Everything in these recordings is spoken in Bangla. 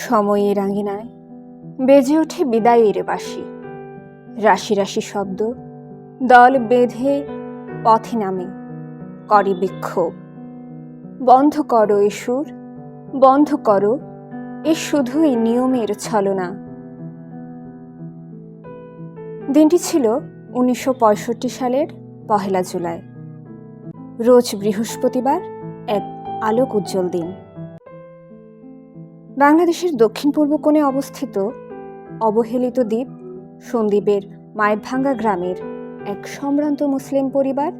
সময়ের আঙিনায় বেজে ওঠে বিদায়ের বাসি রাশি রাশি শব্দ, দল বেঁধে পথে নামে, করে বিক্ষোভ। বন্ধ করো এ সুর, বন্ধ করো এ শুধুই নিয়মের ছলনা। দিনটি ছিল উনিশশো পঁয়ষট্টি সালের পহেলা জুলাই। রোজ বৃহস্পতিবার এক আলোক উজ্জ্বল দিন। বাংলাদেশের দক্ষিণ পূর্ব কোণে অবস্থিত অবহেলিত দ্বীপ সন্দ্বীপের মায়েরভাঙ্গা গ্রামের এক সম্ভ্রান্ত মুসলিম পরিবার,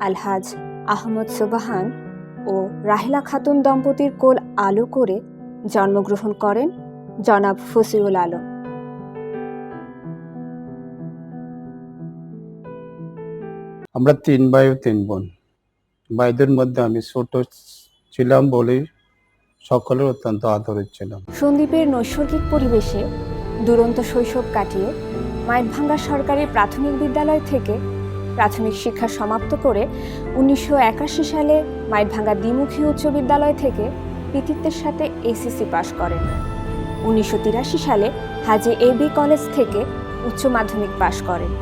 আলহাজ আহমদ সোবাহান ও রাহেলা খাতুন দম্পতির কোল আলো করে জন্মগ্রহণ করেন জনাব ফসিউল আলম। আমরা তিন ভাই ও তিন বোন। ভাইদের মধ্যে আমি ছোট ছিলাম বলেই সকলের অত্যন্ত আদরের ছিলাম সন্দ্বীপের নৈসর্গিক পরিবেশে দুরন্ত শৈশব কাটিয়ে মাইটভাঙ্গা সরকারি প্রাথমিক বিদ্যালয় থেকে প্রাথমিক শিক্ষা সমাপ্ত করে উনিশশো একাশি সালে মাইটভাঙ্গা দ্বিমুখী উচ্চ বিদ্যালয় থেকে কৃতিত্বের সাথে এসিসি পাশ করেন। উনিশশো তিরাশি সালে হাজি এবি কলেজ থেকে উচ্চ মাধ্যমিক পাশ করেন।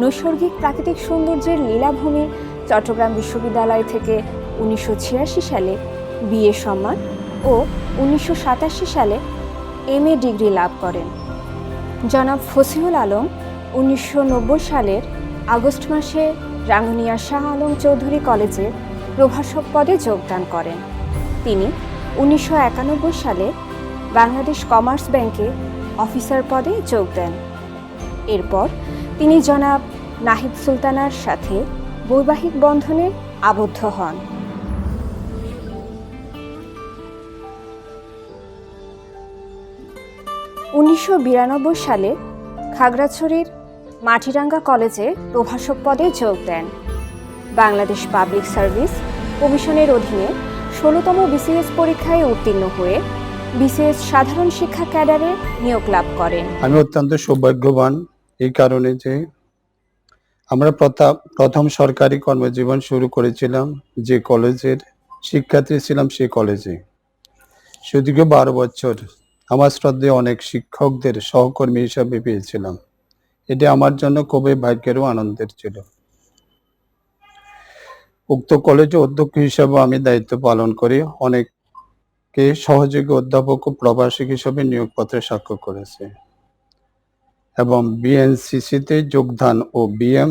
নৈসর্গিক প্রাকৃতিক সৌন্দর্যের লীলাভূমি চট্টগ্রাম বিশ্ববিদ্যালয় থেকে উনিশশো ছিয়াশি সালে বিএ সম্মান ও উনিশশো সাতাশি সালে এম এ ডিগ্রি লাভ করেন। জনাব ফসিহুল আলম উনিশশো নব্বই সালের আগস্ট মাসে রাঙ্গুনিয়া শাহ আলম চৌধুরী কলেজে প্রভাষক পদে যোগদান করেন। তিনি উনিশশো একানব্বই সালে বাংলাদেশ কমার্স ব্যাংকে অফিসার পদে যোগ দেন। এরপর তিনি জনাব নাহিদ সুলতানার সাথে বৈবাহিক বন্ধনে আবদ্ধ হন। উনিশশো বিরানব্বই সালে খাগড়াছড়ির মাটিরাঙ্গা কলেজে প্রভাষক পদে যোগ দেন। বাংলাদেশ পাবলিক সার্ভিস কমিশনের অধীনে ষোলোতম বিসিএস পরীক্ষায় উত্তীর্ণ হয়ে বিসিএস সাধারণ শিক্ষা ক্যাডারে নিয়োগ লাভ করেন। আমি অত্যন্ত সৌভাগ্যবান এই কারণে যে আমরা প্রথা- প্রথম সরকারি কর্মজীবন শুরু করেছিলাম, যে কলেজের শিক্ষার্থী ছিলাম সেই কলেজে। সুদীর্ঘ বারো বছর আমার শ্রদ্ধে অনেক শিক্ষকদের সহকর্মী হিসাবে পেয়েছিলাম। এটি আমার জন্য খুবই ভাগ্যেরও আনন্দের ছিল। উক্ত কলেজে অধ্যক্ষ হিসাবে আমি দায়িত্ব পালন করি। অনেককে সহযোগী অধ্যাপক ও প্রভাষক হিসাবে নিয়োগপত্রে স্বাক্ষর করেছে। এবং বিএনসিসিতে যোগদান ও বিএম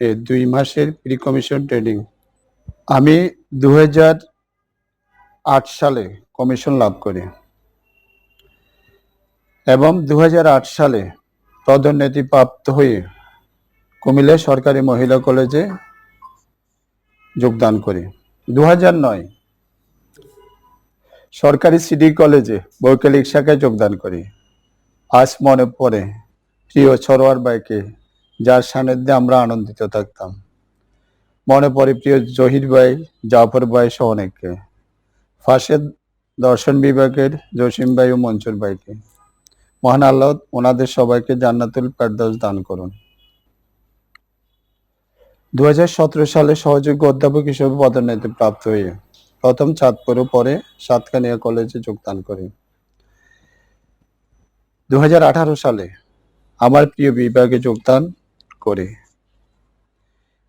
এ দুই মাসের প্রি কমিশন ট্রেনিং আমি দু সালে কমিশন লাভ করি। এবং দু হাজার আট সালে পদোন্নতি প্রাপ্ত হয়ে কুমিল্লা সরকারি মহিলা কলেজে যোগদান করি। দু নয় সরকারি সিডি কলেজে বৈকালিক শাখায় যোগদান করি। আজ মনে পড়ে, প্রিয় সরোয়ার বাইকে যার সান্নিধ্যে আমরা আনন্দিত থাকতাম। মনে পড়ে প্রিয় জহির ভাই, জাফর ভাই সহ অনেককে। ফার্স্টের দর্শন বিভাগের জসিম ভাই ও মনসুর ভাইকে। মহান আল্লাহ ওনাদের সবাইকে জান্নাতুল ফেরদৌস দান করুন। দু হাজার সতেরো সালে সহযোগী অধ্যাপক হিসেবে পদোন্নতি প্রাপ্ত হয়ে প্রথম চাঁদপুর পরে সাতকানিয়া কলেজে যোগদান করি। দু সালে আমার প্রিয় বিভাগে যোগদান করে।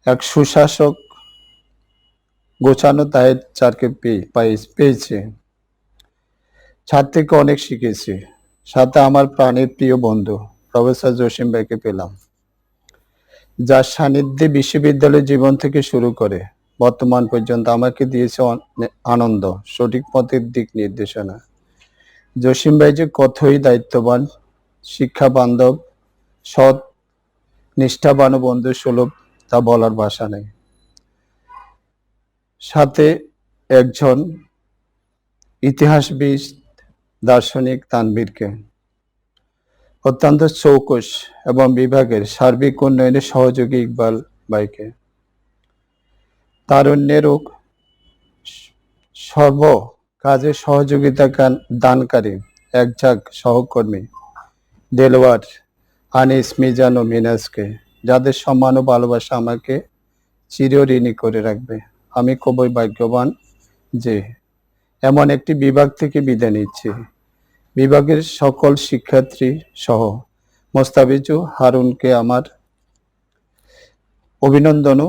এক সুশাসক গোছানো দায়ের চারকে পেয়ে পেয়েছে ছাদ থেকে অনেক শিখেছি সাথে আমার প্রাণের প্রিয় বন্ধু, প্রফেসর জসিম ভাইকে পেলাম যার সান্নিধ্যে বিশ্ববিদ্যালয় জীবন থেকে শুরু করে বর্তমান পর্যন্ত আমাকে দিয়েছে আনন্দ, সঠিক পথের দিক নির্দেশনা। জসিম ভাই যে কতই দায়িত্ববান শিক্ষা বান্ধব সৎ, নিষ্ঠাবান বন্ধু সুলভ তা বলার ভাষা নেই। সাথে একজন ইতিহাসবিদ দার্শনিক তানবীরকে অত্যন্ত চৌকস এবং বিভাগের সার্বিক উন্নয়নে সহযোগী ইকবাল ভাইকে। তারুণ্যের সর্ব কাজে সহযোগিতা দানকারী একঝাক সহকর্মী দেলওয়ার আনিস মিজান ও মিনাজকে, যাদের সম্মান ও ভালোবাসা আমাকে চিরঋণী করে রাখবে। আমি খুবই ভাগ্যবান যে এমন একটি বিভাগ থেকে বিদায় নিচ্ছি। বিভাগের সকল শিক্ষার্থী সহ মোস্তাফিজু হারুনকে আমার অভিনন্দন ও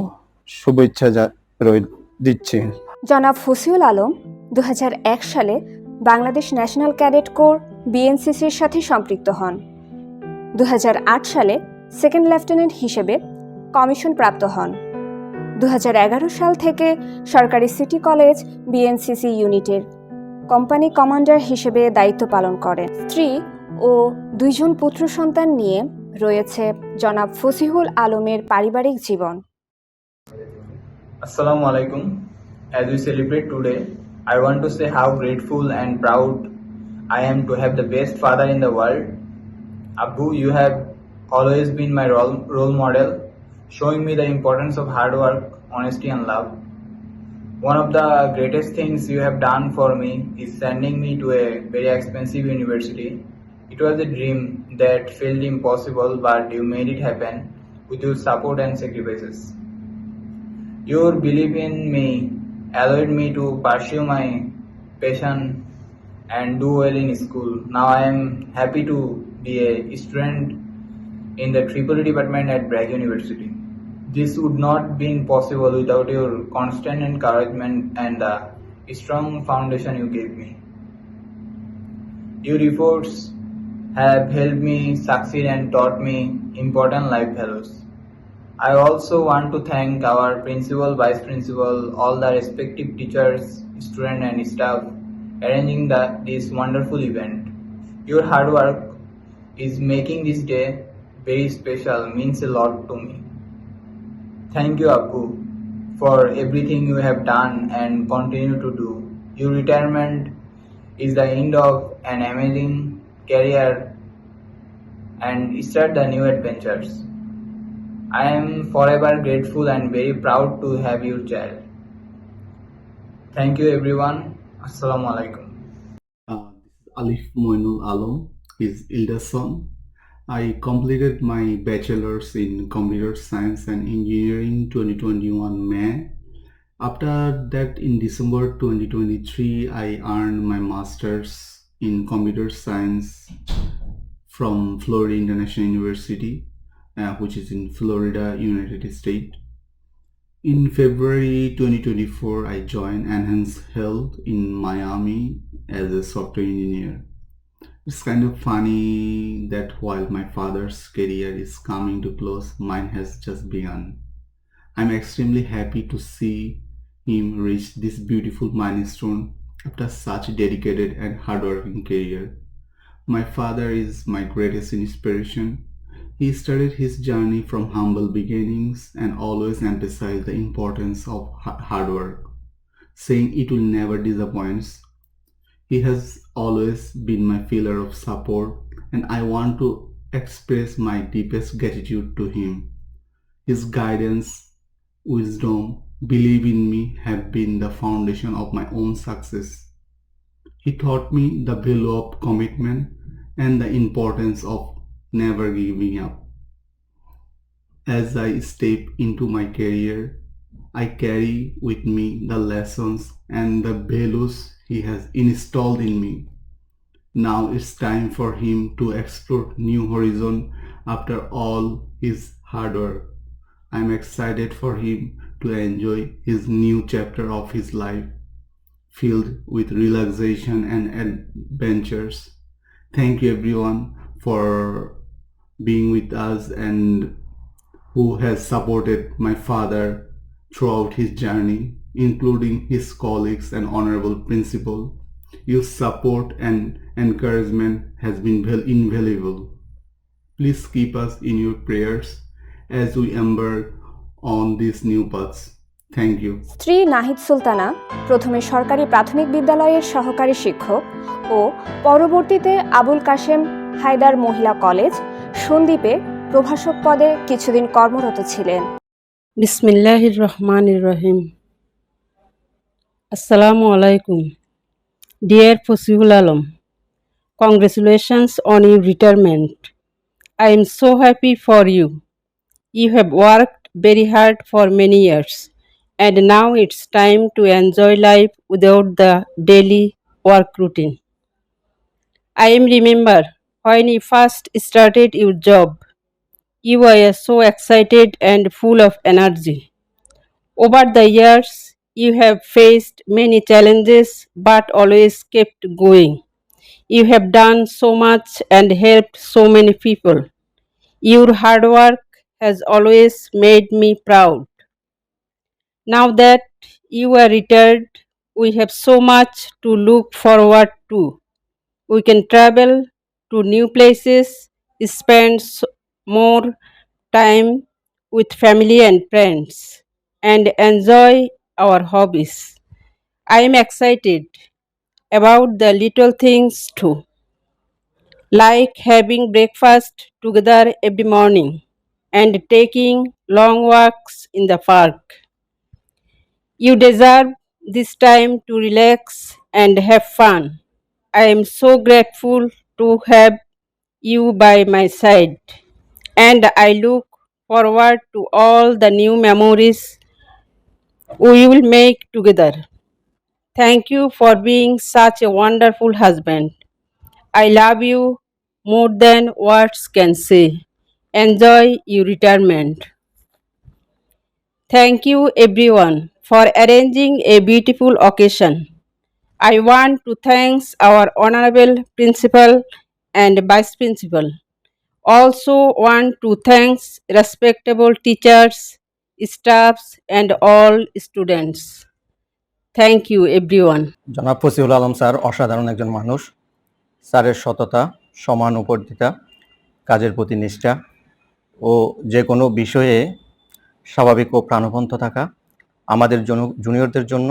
শুভেচ্ছা দিচ্ছি। জনাব ফসিউল আলম দু হাজার এক সালে বাংলাদেশ ন্যাশনাল ক্যাডেট কোর বিএনসিসির সাথে সম্পৃক্ত হন। দু হাজার আট সালে সেকেন্ড লেফটেন্যান্ট হিসেবে কমিশন প্রাপ্ত হন। দু হাজার এগারো সাল থেকে সরকারি সিটি কলেজ বিএনসিসি ইউনিটের কোম্পানি কমান্ডার হিসেবে দায়িত্ব পালন করেন। স্ত্রী ও দুইজন পুত্র সন্তান নিয়ে রয়েছে জনাব ফসিহুল আলমের পারিবারিক জীবন। আসসালামু আলাইকুম। As we celebrate today I want to say how grateful and proud I am to have the best father in the world আব্বু you have always been my role role model showing me the importance of hard work, honesty, and love. One of the greatest things you have done for me is sending me to a very expensive university. It was a dream that felt impossible, but you made it happen with your support and sacrifices. Your belief in me allowed me to pursue my passion and do well in school. Now I am happy to be a student in the Tripoli department at Bragg University. This would not been possible without your constant encouragement and the strong foundation you gave me. Your efforts have helped me succeed and taught me important life values. I also want to thank our principal, vice principal, all the respective teachers, students, and staff arranging the, this wonderful event. Your hard work is making this day very special, means a lot to me. Thank you, Apu, for everything you have done and continue to do. Your retirement is the end of an amazing career and start the new adventures. I am forever grateful and very proud to have your child. Thank you everyone. Assalamu alaikum. Uh, this is Alif Moinul Alam, his elder son. I completed my bachelor's in computer science and engineering 2021 May. After that, in December 2023, I earned my master's in computer science from Florida International University, uh, which is in Florida, United States. In February 2024, I joined Enhance Health in Miami as a software engineer. It's kind of funny that while my father's career is coming to close, mine has just begun. I'm extremely happy to see him reach this beautiful milestone after such a dedicated and hardworking career. My father is my greatest inspiration. He started his journey from humble beginnings and always emphasized the importance of hard work, saying it will never disappoint. He has always been my pillar of support, and I want to express my deepest gratitude to him. His guidance, wisdom, belief in me have been the foundation of my own success. He taught me the value of commitment and the importance of never giving up. As I step into my career, I carry with me the lessons and the values he has installed in me. Now it's time for him to explore new horizon after all his hard work. I'm excited for him to enjoy his new chapter of his life filled with relaxation and adventures. Thank you everyone for being with us and who has supported my father throughout his journey, including his colleagues and honorable principal. Your support and encouragement has been invaluable. Please keep us in your prayers as we embark on these new paths. Thank you. স্ত্রী নাহিদ সুলতানা প্রথমে সরকারি প্রাথমিক বিদ্যালয়ের সহকারী শিক্ষক ও পরবর্তীতে আবুল কাশেম হায়দার মহিলা কলেজ সন্দ্বীপে প্রভাষক পদে কিছুদিন কর্মরত ছিলেন বিসমিল্লাহির রহমানির রহিম Assalamu alaikum. Dear Fosihul Alam, congratulations on your retirement. I am so happy for you. You have worked very hard for many years, and now it's time to enjoy life without the daily work routine. I remember when you first started your job, you were so excited and full of energy. Over the years, you have faced many challenges but always kept going. You have done so much and helped so many people. Your hard work has always made me proud. Now that you are retired, we have so much to look forward to. We can travel to new places, spend more time with family and friends, and enjoy our hobbies. I am excited about the little things too, like having breakfast together every morning and taking long walks in the park. You deserve this time to relax and have fun. I am so grateful to have you by my side, and I look forward to all the new memories we will make together. Thank you for being such a wonderful husband. I love you more than words can say. Enjoy your retirement. Thank you everyone for arranging a beautiful occasion. I want to thank our honorable principal and vice principal. Also want to thank respectable teachers, staffs and all students thank you everyone জনাব ফসিউল আলম স্যার অসাধারণ একজন মানুষ। স্যারের সততা সমানুপর্দিতা কাজের প্রতি নিষ্ঠা ও যে কোনো বিষয়ে স্বাভাবিক ও প্রাণবন্ত থাকা আমাদের জন জুনিয়রদের জন্য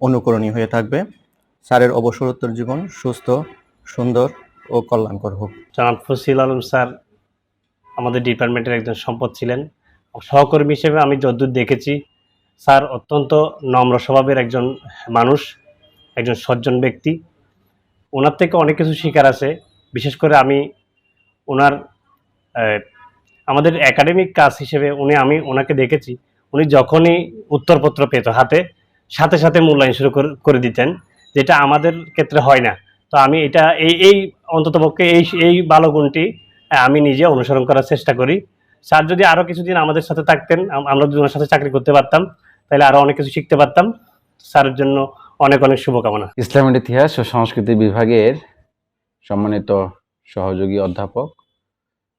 অনুকরণীয় হয়ে থাকবে। স্যারের অবসরোত্তর জীবন সুস্থ সুন্দর ও কল্যাণকর হোক। জনাব ফসিল আলম স্যার আমাদের ডিপার্টমেন্টের একজন সম্পদ ছিলেন। সহকর্মী হিসেবে আমি যদ্দূর দেখেছি, স্যার অত্যন্ত নম্র স্বভাবের একজন মানুষ, একজন সজ্জন ব্যক্তি। ওনার থেকে অনেক কিছু শিকার আছে, বিশেষ করে আমি ওনার আমাদের একাডেমিক কাজ হিসেবে উনি, আমি ওনাকে দেখেছি, উনি যখনই উত্তরপত্র পেত হাতে, সাথে সাথে মূল্যায়ন শুরু করে- দিতেন, যেটা আমাদের ক্ষেত্রে হয় না। তো আমি এটা, এই এই অন্ততপক্ষে এই এই ভালো গুণটি আমি নিজে অনুসরণ করার চেষ্টা করি। স্যার যদি আরও কিছুদিন আমাদের সাথে থাকতেন আমরা যদি ওনার সাথে চাকরি করতে পারতাম তাহলে আরও অনেক কিছু শিখতে পারতাম। স্যারের জন্য অনেক অনেক শুভকামনা। ইসলামের ইতিহাস ও সংস্কৃতি বিভাগের সম্মানিত সহযোগী অধ্যাপক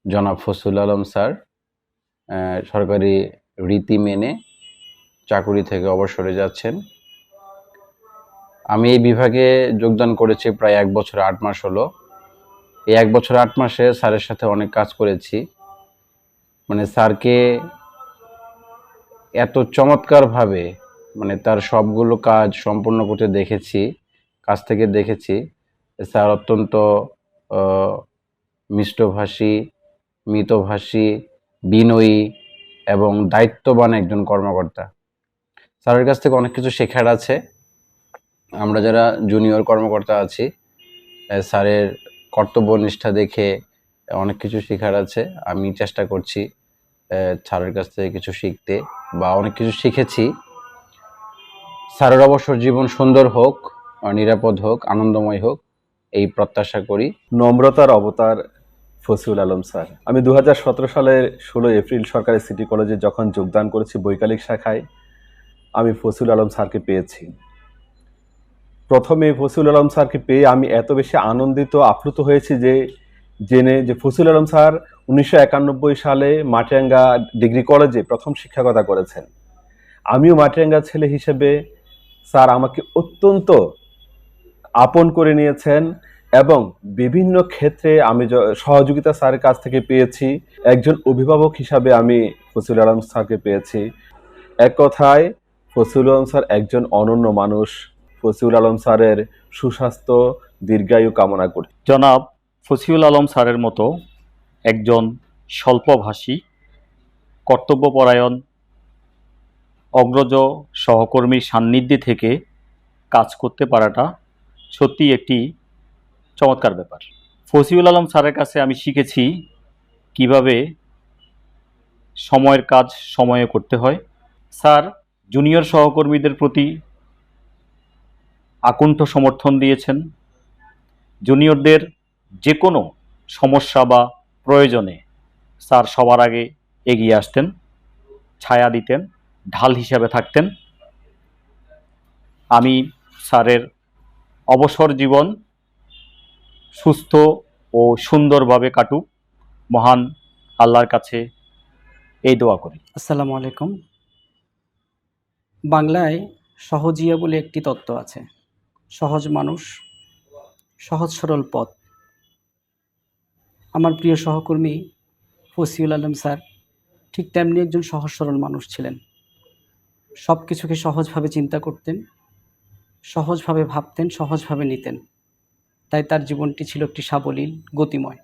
জনাব ফসুল আলম স্যার সরকারি রীতি মেনে চাকুরি থেকে অবসরে যাচ্ছেন। আমি এই বিভাগে যোগদান করেছি প্রায় এক বছর, আট মাস হলো। এই এক বছর, আট মাসে স্যারের সাথে অনেক কাজ করেছি। মানে স্যারকে এত চমৎকারভাবে মানে তার সবগুলো কাজ সম্পূর্ণ করতে দেখেছি কাছ থেকে দেখেছি। স্যার অত্যন্ত মিষ্টভাষী, মিতভাষী, বিনয়ী এবং দায়িত্ববান একজন কর্মকর্তা। স্যারের কাছ থেকে অনেক কিছু শেখার আছে। আমরা যারা জুনিয়র কর্মকর্তা আছি স্যারের কর্তব্যনিষ্ঠা দেখে অনেক কিছু শেখার আছে। আমি চেষ্টা করছি স্যারের কাছ থেকে কিছু শিখতে বা অনেক কিছু শিখেছি। স্যারের অবসর জীবন সুন্দর হোক নিরাপদ হোক, আনন্দময় হোক, এই প্রত্যাশা করি। নম্রতার অবতার ফসিউল আলম স্যার। আমি দু হাজার সতেরো সালের ষোলো এপ্রিল সরকারি সিটি কলেজে যখন যোগদান করেছি বৈকালিক শাখায়, আমি ফসিউল আলম স্যারকে পেয়েছি। প্রথমে ফসিউল আলম স্যারকে পেয়ে আমি এত বেশি আনন্দিত, আপ্লুত হয়েছি যে জেনে যে ফসিল আলম স্যার উনিশশো একানব্বই সালে মাটিরাঙ্গা ডিগ্রি কলেজে প্রথম শিক্ষকতা করেছেন। আমিও মাটিরাঙ্গা ছেলে হিসেবে স্যার আমাকে অত্যন্ত আপন করে নিয়েছেন এবং বিভিন্ন ক্ষেত্রে আমি সহযোগিতা স্যারের কাছ থেকে পেয়েছি। একজন অভিভাবক হিসাবে আমি ফসিল আলম স্যারকে পেয়েছি। এক কথায়, ফসিল আলম স্যার একজন অনন্য মানুষ। ফসিউল আলম স্যারের সুস্বাস্থ্য, দীর্ঘায়ু কামনা করি। জনাব ফসিউল আলম স্যারের মতো একজন স্বল্পভাষী, কর্তব্যপরায়ণ, অগ্রজ সহকর্মীর সান্নিধ্যে থেকে কাজ করতে পারাটা সত্যি একটি চমৎকার ব্যাপার। ফসিউল আলম স্যারের কাছে আমি শিখেছি কীভাবে সময়ের কাজ সময়ে করতে হয়। স্যার জুনিয়র সহকর্মীদের প্রতি আকুণ্ঠ সমর্থন দিয়েছেন। জুনিয়রদের যে কোনো সমস্যা বা প্রয়োজনে স্যার সবার আগে এগিয়ে আসতেন, ছায়া দিতেন, ঢাল হিসাবে থাকতেন। আমি স্যারের অবসর জীবন সুস্থ ও সুন্দরভাবে কাটুক। মহান আল্লাহর কাছে এই দোয়া করি। আসসালামু আলাইকুম। বাংলায় সহজিয়া বলে একটি তত্ত্ব আছে, সহজ মানুষ সহজ সরল পথ। আমার প্রিয় সহকর্মী ফসিউল আলম স্যার, ঠিক তেমনি একজন সহজ সরল মানুষ ছিলেন। সব কিছুকে সহজভাবে চিন্তা করতেন, সহজভাবে ভাবতেন, সহজভাবে নিতেন। তাই তার জীবনটি ছিল একটি সাবলীল, গতিময়।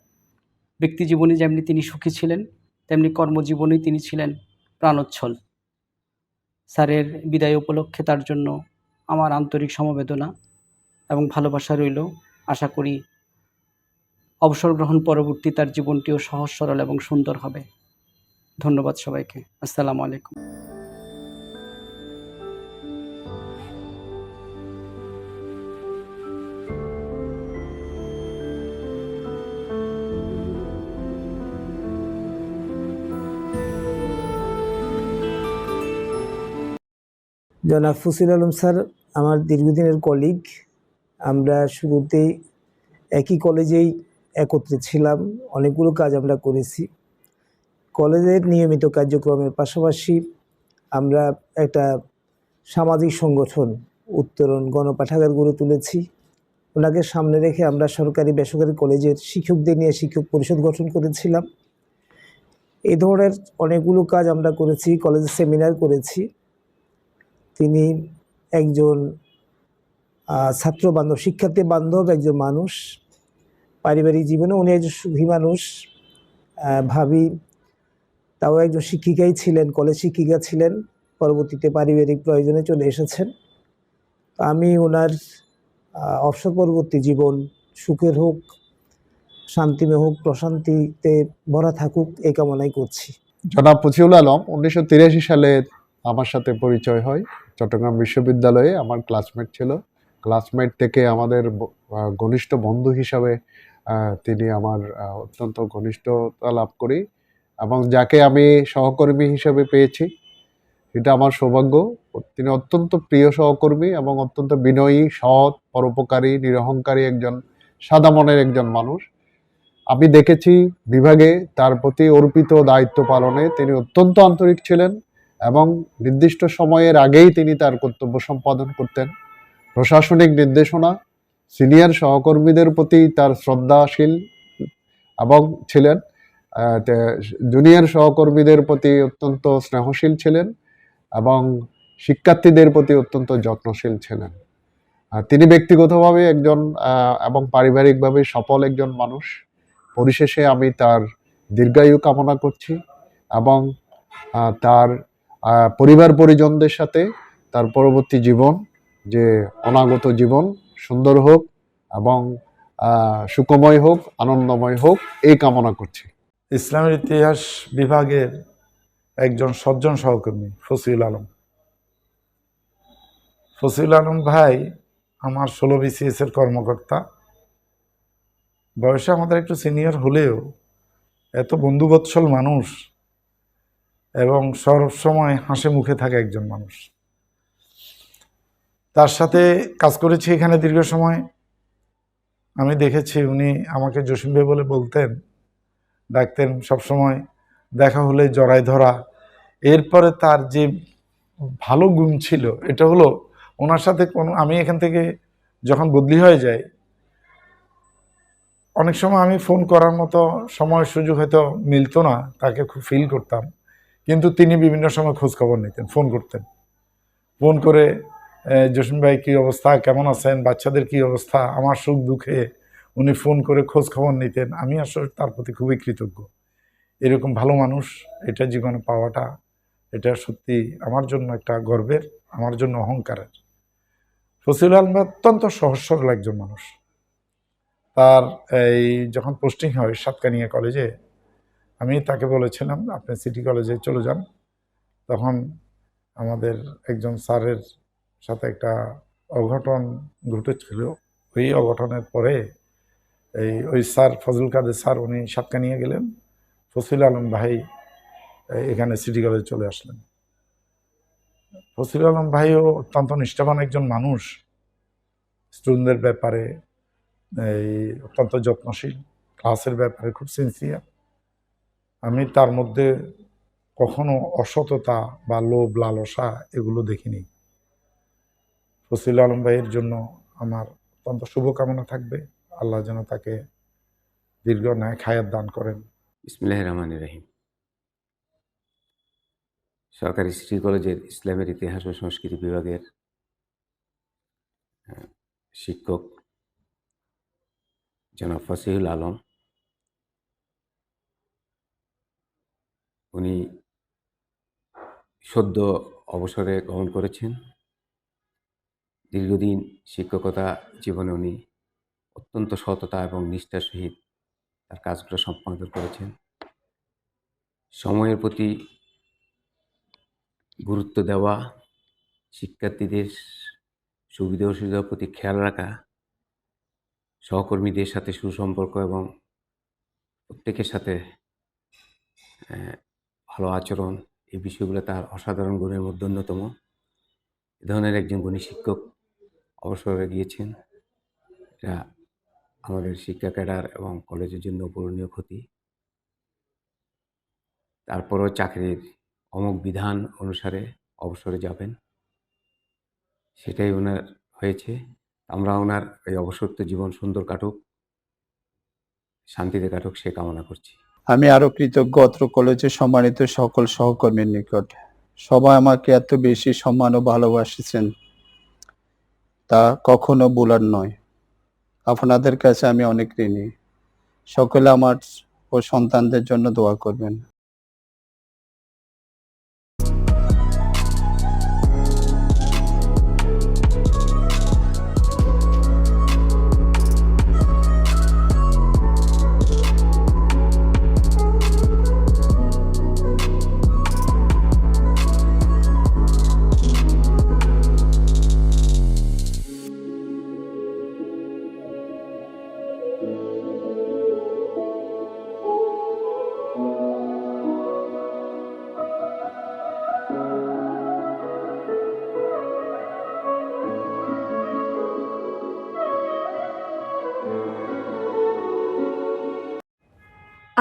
ব্যক্তি জীবনে যেমনি তিনি সুখী ছিলেন, তেমনি কর্মজীবনেই তিনি ছিলেন প্রাণোচ্ছল। স্যারের বিদায় উপলক্ষে তার জন্য আমার আন্তরিক সমবেদনা এবং ভালোবাসা রইল। আশা করি অবসর গ্রহণ পরবর্তী তার জীবনটিও সহজ, সরল এবং সুন্দর হবে। ধন্যবাদ সবাইকে। আসসালামু আলাইকুম। জনাব ফসিল আলম স্যার, আমার দীর্ঘদিনের কলিগ আমরা শুরুতেই একই কলেজেই একত্রে ছিলাম, অনেকগুলো কাজ আমরা করেছি। কলেজের নিয়মিত কার্যক্রমের পাশাপাশি আমরা একটা সামাজিক সংগঠন, উত্তরণ গণপাঠাগার গড়ে তুলেছি। ওনাকে সামনে রেখে আমরা সরকারি বেসরকারি কলেজের শিক্ষকদের নিয়ে শিক্ষক পরিষদ গঠন করেছিলাম। এই ধরনের অনেকগুলো কাজ আমরা করেছি, কলেজে সেমিনার করেছি। তিনি একজন ছাত্র বান্ধব শিক্ষার্থী বান্ধব, একজন মানুষ। পারিবারিক জীবনে উনি একজন সুখী মানুষ ভাবি। তাও একজন শিক্ষিকাই ছিলেন, কলেজ শিক্ষিকা ছিলেন, পরবর্তীতে পারিবারিক প্রয়োজনে চলে এসেছেন। আমি ওনার অবসর পরবর্তী জীবন, সুখের হোক, শান্তিময় হোক, প্রশান্তিতে ভরা থাকুক, এই কামনাই করছি। জনাব ফজিউল আলম, উনিশশো তিরাশি সালে আমার সাথে পরিচয় হয়। চট্টগ্রাম বিশ্ববিদ্যালয়ে আমার ক্লাসমেট ছিল। ক্লাসমেট থেকে আমাদের ঘনিষ্ঠ বন্ধু হিসাবে তিনি আমার অত্যন্ত ঘনিষ্ঠতা লাভ করি এবং যাকে আমি সহকর্মী হিসেবে পেয়েছি এটা আমার সৌভাগ্য। তিনি অত্যন্ত প্রিয় সহকর্মী এবং অত্যন্ত বিনয়ী, সৎ, পরোপকারী, নিরহংকারী একজন, সাদা মনের একজন মানুষ। আমি দেখেছি বিভাগে তার প্রতি অর্পিত দায়িত্ব পালনে তিনি অত্যন্ত আন্তরিক ছিলেন এবং নির্দিষ্ট সময়ের আগেই তিনি তার কর্তব্য সম্পাদন করতেন। প্রশাসনিক নির্দেশনা সিনিয়র সহকর্মীদের প্রতি তার শ্রদ্ধাশীল এবং ছিলেন জুনিয়র সহকর্মীদের প্রতি অত্যন্ত স্নেহশীল ছিলেন এবং শিক্ষার্থীদের প্রতি অত্যন্ত যত্নশীল ছিলেন। তিনি ব্যক্তিগতভাবে একজন এবং পারিবারিকভাবে সফল একজন মানুষ। পরিশেষে আমি তার দীর্ঘায়ু কামনা করছি এবং তার পরিবার পরিজনদের সাথে তার পরবর্তী জীবন, যে অনাগত জীবন সুন্দর হোক এবং আহ, সুখময় হোক আনন্দময় হোক এই কামনা করছি। ইসলামের ইতিহাস বিভাগের একজন সজ্জন সহকর্মী ফসিউল আলম। ফসিউল আলম ভাই আমার ষোলো বিসিএস এর কর্মকর্তা। বয়সে আমাদের একটু সিনিয়র হলেও এত বন্ধুবৎসল মানুষ এবং সব সময় হাসি মুখে থাকে একজন মানুষ। তার সাথে কাজ করেছি এখানে দীর্ঘ সময়। আমি দেখেছি উনি আমাকে জসিম ভাই বলে বলতেন ডাকতেন সবসময় দেখা হলে জড়াই ধরা। এরপরে তার যে ভালো গুণ ছিল এটা হলো ওনার সাথে কোনো আমি এখান থেকে যখন বদলি হয়ে যাই অনেক সময় আমি ফোন করার মতো সময় সুযোগ হয়তো মিলতো না তাকে খুব ফিল করতাম। কিন্তু তিনি বিভিন্ন সময় খোঁজখবর নিতেন ফোন করতেন। ফোন করে "এ, জসিম ভাই কী অবস্থা? কেমন আছেন? বাচ্চাদের কী অবস্থা? আমার সুখ দুঃখে উনি ফোন করে খোঁজ খবর নিতেন। আমি আসলে তার প্রতি খুবই কৃতজ্ঞ। এরকম ভালো মানুষ, এটা জীবনে পাওয়াটা, এটা সত্যি আমার জন্য একটা গর্বের, আমার জন্য অহংকারের। ফসিল আলম অত্যন্ত সহজ সরল একজন মানুষ। তার এই যখন পোস্টিং হয় সাতকানিয়া কলেজে আমি তাকে বলেছিলাম, আপনি সিটি কলেজে চলে যান। তখন আমাদের একজন স্যারের সাথে একটা অঘটন ঘটেছিল। ওই অঘটনের পরে এই ওই স্যার ফজল কাদের স্যার উনি সাতকা নিয়ে গেলেন। ফসিল আলম ভাই এখানে সিটি কলেজে চলে আসলেন। ফসিল আলম ভাইও অত্যন্ত নিষ্ঠাবান একজন মানুষ। স্টুডেন্টদের ব্যাপারে এই অত্যন্ত যত্নশীল, ক্লাসের ব্যাপারে খুব সিনসিয়ার আমি তার মধ্যে কখনো অসততা বা লোভ, লালসা এগুলো দেখিনি। ফসিল আলম ভাইয়ের জন্য আমার অত্যন্ত শুভকামনা থাকবে। আল্লাহ যেন তাকে দীর্ঘ ন্যায় খায়াত দান করেন। ইসমিল্লাহ রহমান রহিম। সরকারি সিটি কলেজের ইসলামের ইতিহাস ও সংস্কৃতি বিভাগের শিক্ষক জনাব ফসিহুল আলম। উনি সদ্য অবসরে গ্রহণ করেছেন। দীর্ঘদিন শিক্ষকতা জীবনে উনি অত্যন্ত সততা এবং নিষ্ঠার সহিত তার কাজগুলো সম্পাদন করেছেন। সময়ের প্রতি গুরুত্ব দেওয়া, শিক্ষার্থীদের সুবিধা অসুবিধার প্রতি খেয়াল রাখা, সহকর্মীদের সাথে সুসম্পর্ক এবং প্রত্যেকের সাথে ভালো আচরণ, এই বিষয়গুলো তার অসাধারণ গুণের মধ্যে অন্যতম। এ ধরনের একজন গুণী শিক্ষক অবসরে গিয়েছেন। এটা আমাদের শিক্ষা ক্যাডার এবং কলেজের জন্য অপূরণীয় ক্ষতি। তারপরও চাকরির অমুক বিধান অনুসারে অবসরে যাবেন। সেটাই ওনার হয়েছে। আমরা ওনার এই অবসরত জীবন সুন্দর কাটুক, শান্তিতে কাটুক, সে কামনা করছি। আমি আরও কৃতজ্ঞ অত্র কলেজের সম্মানিত সকল সহকর্মীর নিকট। সবাই আমাকে এত বেশি সম্মান ও ভালোবাসেছেন। তা কখনো বলার নয়। আপনাদের কাছে আমি অনেক ঋণী। সকলে আমার ও সন্তানদের জন্য দোয়া করবেন।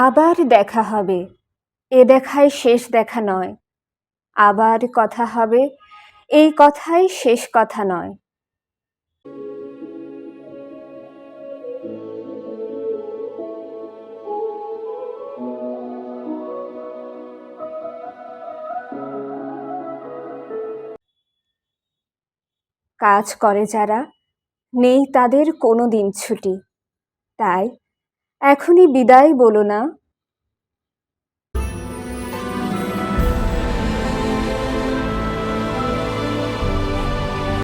আবার দেখা হবে। এ দেখায় শেষ দেখা নয়। আবার কথা হবে। এই কথাই শেষ কথা নয়। কাজ করে যারা, নেই তাদের কোনো দিন ছুটি। তাই এখনই বিদায় বলো না।